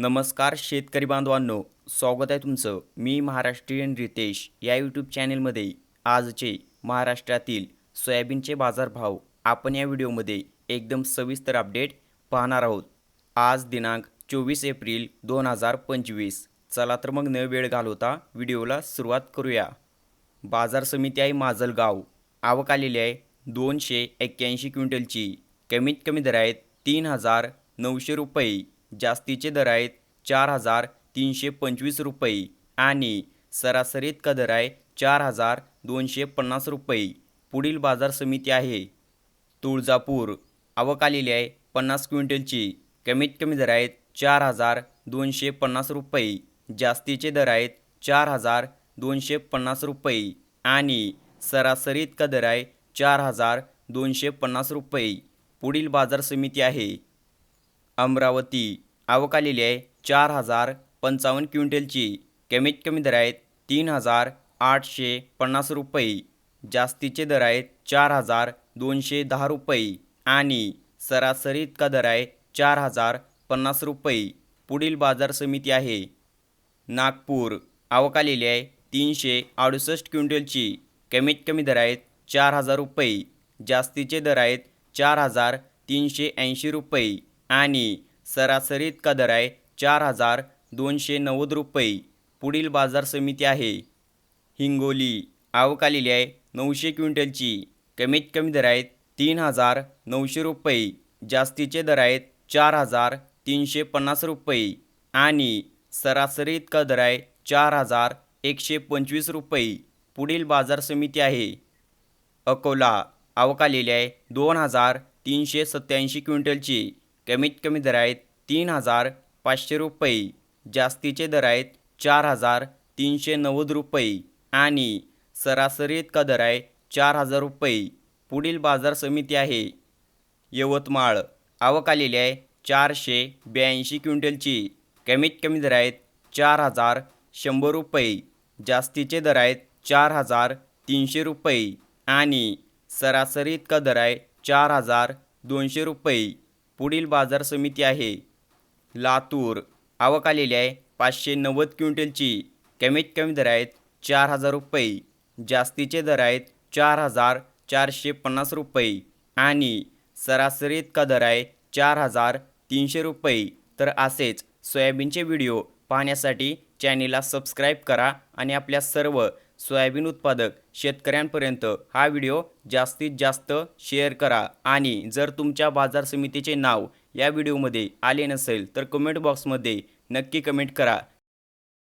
नमस्कार शेतकरी बांधवांनो स्वागत आहे तुमचं. मी महाराष्ट्रीयन रितेश या यूट्यूब चॅनेलमध्ये आजचे महाराष्ट्रातील सोयाबीनचे बाजारभाव आपण या व्हिडिओमध्ये एकदम सविस्तर अपडेट पाहणार आहोत. आज दिनांक चोवीस एप्रिल दोन हजार पंचवीस. चला तर मग न वेळ घालवता व्हिडिओला सुरुवात करूया. बाजार समिती आहे माजलगाव. आवक आलेली आहे दोनशे एक्क्याऐंशी क्विंटलची. कमीत कमी दर आहेत तीन हजार नऊशे रुपये. जास्तीचे दर आहेत चार हजार तीनशे पंचवीस रुपये आणि सरासरी इतका दर आहे चार हजार दोनशे पन्नास रुपये. पुढील बाजार समिती आहे. तुळजापूर. आवक आलेली आहे पन्नास क्विंटलची. कमीत कमी दर आहेत चार हजार दोनशे पन्नास रुपये. जास्तीचे दर आहेत चार हजार दोनशे पन्नास रुपये आणि सरासरी इतका दर आहे चार हजार दोनशे पन्नास रुपये. पुढील बाजार समिती आहे. अमरावती. आवकालेली आहे. चार हजार पंचावन्न क्विंटलची. कमीत कमी दर आहेत तीन हजार आठशे पन्नास रुपये. जास्तीचे दर आहेत चार हजार दोनशे दहा रुपये. आणि सरासरी इतका दर आहे चार हजार पन्नास रुपये. पुढील बाजार समिती आहे. नागपूर. आवक आलेली आहे तीनशे अडुसष्ट क्विंटलची. कमीत कमी दर आहेत चार हजार रुपये. जास्तीचे दर आहेत चार हजार तीनशे ऐंशी रुपये. आणि सरासरी इतका दर आहे चार हजार दोनशे नव्वद रुपये. पुढील बाजार समिती आहे. हिंगोली आवक आलेली आहे नऊशे क्विंटलची. कमीत कमी दर आहेत तीन हजार नऊशे रुपये. जास्तीचे दर आहेत चार हजार तीनशे पन्नास रुपये. आणि सरासरी इतका दर आहे चार हजार एकशे पंचवीस रुपये. पुढील बाजार समिती आहे. अकोला आवक आलेली आहे दोन हजार तीनशे सत्याऐंशी क्विंटलची. कमीत कमी दर आहेत तीन हजार पाचशे रुपये जास्तीचे दर आहेत चार हजार तीनशे नव्वद रुपये आणि सरासरी इतका दर आहे चार हजार रुपये. पुढील बाजार समिती आहे. यवतमाळ. आवक आलेली आहे चारशे ब्याऐंशी क्विंटलची. कमीत कमी दर आहेत चार हजार शंभर रुपये जास्तीचे दर आहेत चार हजार तीनशे रुपये आणि सरासरी इतका दर आहे चार हजार दोनशे रुपये. पुढील बाजार समिती आहे. लातूर. आवक आलेली आहे. पाचशे नव्वद क्विंटलची. कमीत कमी दर आहेत चार हजार रुपये. जास्तीचे दर आहेत चार हजार चारशे पन्नास रुपये. आणि सरासरी इतका दर आहे चार हजार तीनशे रुपये. तर असेच सोयाबीनचे व्हिडिओ पाहण्यासाठी चॅनेलला सबस्क्राईब करा आणि आपल्या सर्व सोयाबीन उत्पादक शेतकऱ्यांपर्यंत हा व्हिडिओ जास्तीत जास्त शेअर करा. आणि जर तुमच्या बाजार समितीचे नाव या व्हिडिओमध्ये आले नसेल तर कमेंट बॉक्समध्ये नक्की कमेंट करा.